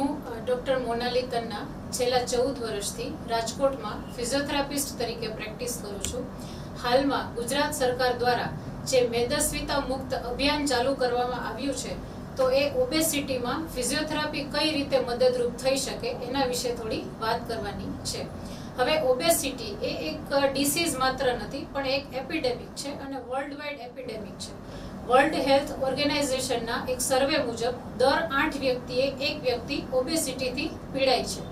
Doctor Monali કન્ના, છેલ્લા ચૌદ વર્ષથી રાજકોટમાં ફિઝિયોથેરાપિસ્ટ તરીકે પ્રેક્ટિસ કરું છું. હાલમાં ગુજરાત સરકાર દ્વારા જે મેદસ્વીતા મુક્ત અભિયાન ચાલુ કરવામાં આવ્યું છે, તો એ ઓબેસિટીમાં ફિઝિયોથેરાપી કઈ રીતે મદદરૂપ થઈ શકે એના વિશે થોડી વાત કરવાની છે. હવે ઓબેસિટી એ એક ડિસીઝ માત્ર નથી, પણ એક એપિડેમિક છે અને વર્લ્ડ વાઇડ એપિડેમિક છે વર્લ્ડ હેલ્થ ઓર્ગેનાઇઝેશનના એક સર્વે મુજબ, દર આઠ વ્યક્તિએ એક વ્યક્તિ ઓબેસિટીથી પીડાય છે.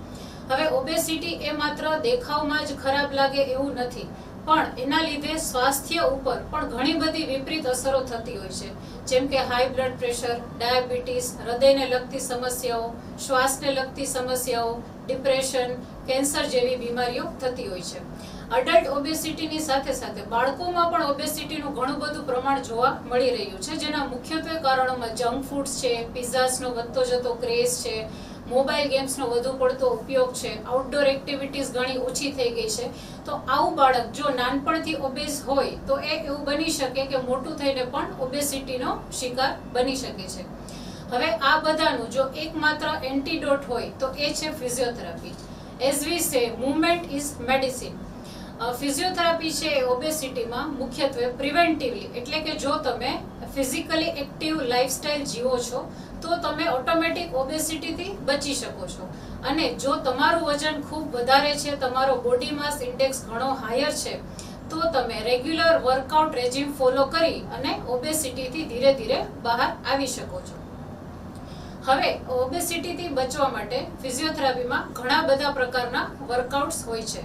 હવે ઓબેસિટી એ માત્ર દેખાવમાં જ ખરાબ લાગે એવું નથી. પણ એના લીધે સ્વાસ્થ્ય ઉપર પણ ઘણી બધી વિપરીત અસરો થતી હોય છે. જેમ કે હાઈ બ્લડ પ્રેશર ડાયાબિટીસ હૃદયને લગતી સમસ્યાઓ, શ્વાસને લગતી સમસ્યાઓ ડિપ્રેશન કેન્સર જેવી બીમારીઓ થતી હોય છે. અડલ્ટ ઓબેસિટીની સાથે સાથે બાળકોમાં પણ ઓબેસિટીનું ઘણું બધું પ્રમાણ જોવા મળી રહ્યું છે, જેના મુખ્યત્વે કારણોમાં જંક ફૂડ્સ છે પિઝાસનો વધતો જતો ક્રેઝ છે મોબાઈલ ગેમ્સનો વધુ પડતો ઉપયોગ છે. આઉટડોર એક્ટિવિટીઝ ઘણી ઓછી થઈ ગઈ છે. તો આવું બાળક જો નાનપણથી ઓબેઝ હોય, તો એ એવું બની શકે કે મોટું થઈને પણ ઓબેસિટીનો શિકાર બની શકે છે. હવે આ બધાનું જો એકમાત્ર એન્ટીડોટ હોય, તો એ છે ફિઝિયોથેરાપી એઝ વી સે મુવમેન્ટ ઇઝ મેડિસિન ફિઝિયોથેરાપી છે ઓબેસિટીમાં મુખ્યત્વે પ્રિવેન્ટિવલી, એટલે કે જો તમે ફિઝિકલી એક્ટિવ લાઇફસ્ટાઇલ જીવો છો, તો તમે ઓટોમેટિક ઓબેસિટીથી બચી શકો છો. અને જો તમારું વજન ખૂબ વધારે છે, તમારો બોડી માસ ઇન્ડેક્સ ઘણો હાયર છે, તો તમે રેગ્યુલર વર્કઆઉટ રેજિમ ફોલો કરી અને ઓબેસિટીથી ધીરે ધીરે બહાર આવી શકો છો. હવે, ઓબેસિટીથી બચવા માટે ફિઝિયોથેરાપીમાં ઘણા બધા પ્રકારના વર્કઆઉટ્સ હોય છે.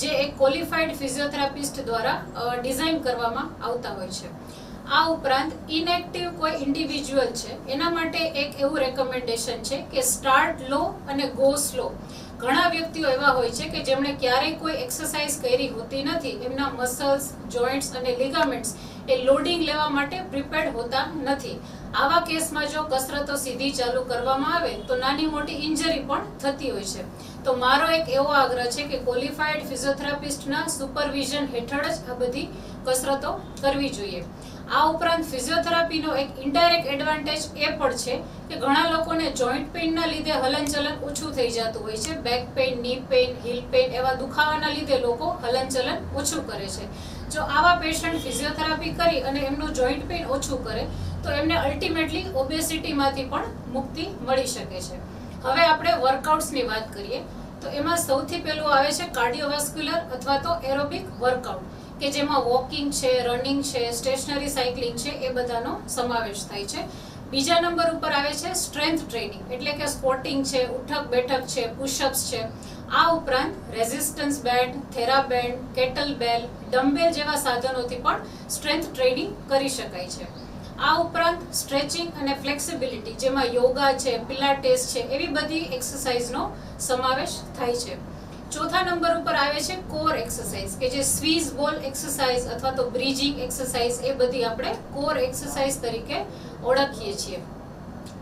જે એક ક્વોલિફાઈડ ફિઝિયોથેરાપિસ્ટ દ્વારા ડિઝાઇન કરવામાં આવતા હોય છે. આ ઉપરાંત ઇનએક્ટિવ કોઈ ઇન્ડિવિજ્યુઅલ છે, એના માટે એક એવું રેકમેન્ડેશન છે કે સ્ટાર્ટ લો અને ગો સ્લો ઘણા વ્યક્તિઓ એવા હોય છે કે જેમણે ક્યારેય કોઈ એક્સરસાઇઝ કરી હોતી નથી. એમના મસલ્સ જોઈન્ટ્સ અને લિગામેન્ટ્સ એ લોડિંગ લેવા માટે પ્રિપેર્ડ હોતા નથી. આવા કેસમાં જો કસરતો સીધી ચાલુ કરવામાં આવે, તો નાની મોટી ઇન્જરી પણ થતી હોય છે. તો મારો એક એવો આગ્રહ છે કે ક્વોલિફાઈડ ફિઝિયોથેરાપિસ્ટના સુપરવિઝન હેઠળ જ આ બધી કસરતો કરવી જોઈએ. આ ઉપરાંત ફિઝિયોથેરાપીનો એક ઇનડાયરેક્ટ એડવાન્ટેજ એ પણ છે કે ઘણા લોકોને જોઈન્ટ પેઇનના લીધે હલનચલન ઓછું થઈ જતું હોય છે. બેક પેઇનની પેઇન હિલ પેઇન એવા દુખાવાના લીધે લોકો હલનચલન ઓછું કરે છે. જો આવા પેશન્ટ ફિઝિયોથેરાપી કરી અને એમનું જોઈન્ટ પેઇન ઓછું કરે, તો એમને અલ્ટિમેટલી ઓબેસિટીમાંથી પણ મુક્તિ મળી શકે છે. હવે આપણે વર્કઆઉટ્સની વાત કરીએ, તો એમાં સૌથી પહેલું આવે છે કાર્ડિયોવાસ્ક્યુલર અથવા તો એરોબિક વર્કઆઉટ કે જેમાં વોકિંગ છે રનિંગ છે સ્ટેશનરી સાયકલિંગ છે, એ બધાનો સમાવેશ થાય છે. બીજા નંબર ઉપર આવે છે સ્ટ્રેન્થ ટ્રેનિંગ એટલે કે સ્પોર્ટિંગ છે, ઉઠક બેઠક છે પુશઅપ્સ છે. આ ઉપરાંત resistance band TheraBand kettle bell dumbbell જેવા સાધનોથી પણ સ્ટ્રેન્થ ટ્રેનિંગ કરી શકાય છે. આ ઉપરાંત સ્ટ્રેચિંગ અને ફ્લેક્સિબિલિટી જેમાં યોગા છે પિલાટેસ છે, એવી બધી એક્સરસાઇઝનો સમાવેશ થાય છે. ચોથા નંબર ઉપર આવે છે કોર એક્સરસાઇઝ કે જે સ્વીઝ બોલ એક્સરસાઇઝ અથવા તો બ્રિજિંગ એક્સરસાઇઝ એ બધી આપણે કોર એક્સરસાઇઝ તરીકે ઓળખીએ છીએ.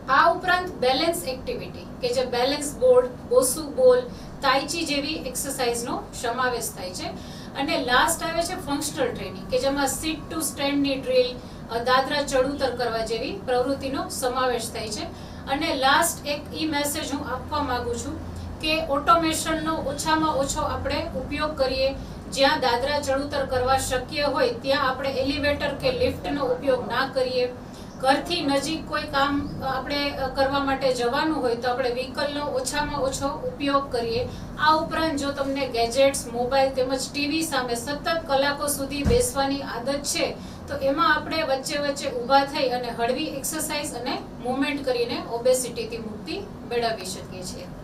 આ ઉપરાંત બેલેન્સ એક્ટિવિટી કે જે બેલેન્સ બોર્ડ બોસુ બોલ તાઈચી જેવી એક્સરસાઇઝનો સમાવેશ થાય છે. અને લાસ્ટ આવે છે ફંક્શનલ ટ્રેનિંગ કે જેમાં સીટ ટુ સ્ટેન્ડની ડ્રીલ દાદરા ચડુતર કરવા જેવી પ્રવૃત્તિનો સમાવેશ થાય છે. અને લાસ્ટ એક ઈ મેસેજ હું આપવા માંગુ છું કે ઓટોમેશનનો ઓછામાં ઓછો આપણે ઉપયોગ કરીએ. જ્યાં દાદરા ચડુતર કરવા શક્ય હોય, ત્યાં આપણે એલિવેટર કે લિફ્ટનો ઉપયોગ ના કરીએ. ઘરથી નજીક કોઈ કામ આપણે કરવા માટે જવાનું હોય તો આપણે વ્હીકલનો ઓછામાં ઓછો ઉપયોગ કરીએ. આ ઉપરાંત જો તમને ગેજેટ્સ, મોબાઈલ તેમજ ટીવી સામે સતત કલાકો સુધી બેસવાની આદત છે, તો એમાં આપણે વચ્ચે વચ્ચે ઊભા થઈ અને હળવી એક્સરસાઇઝ અને મૂવમેન્ટ કરીને ઓબેસિટીથી મુક્તિ મેળવી શકીએ છીએ.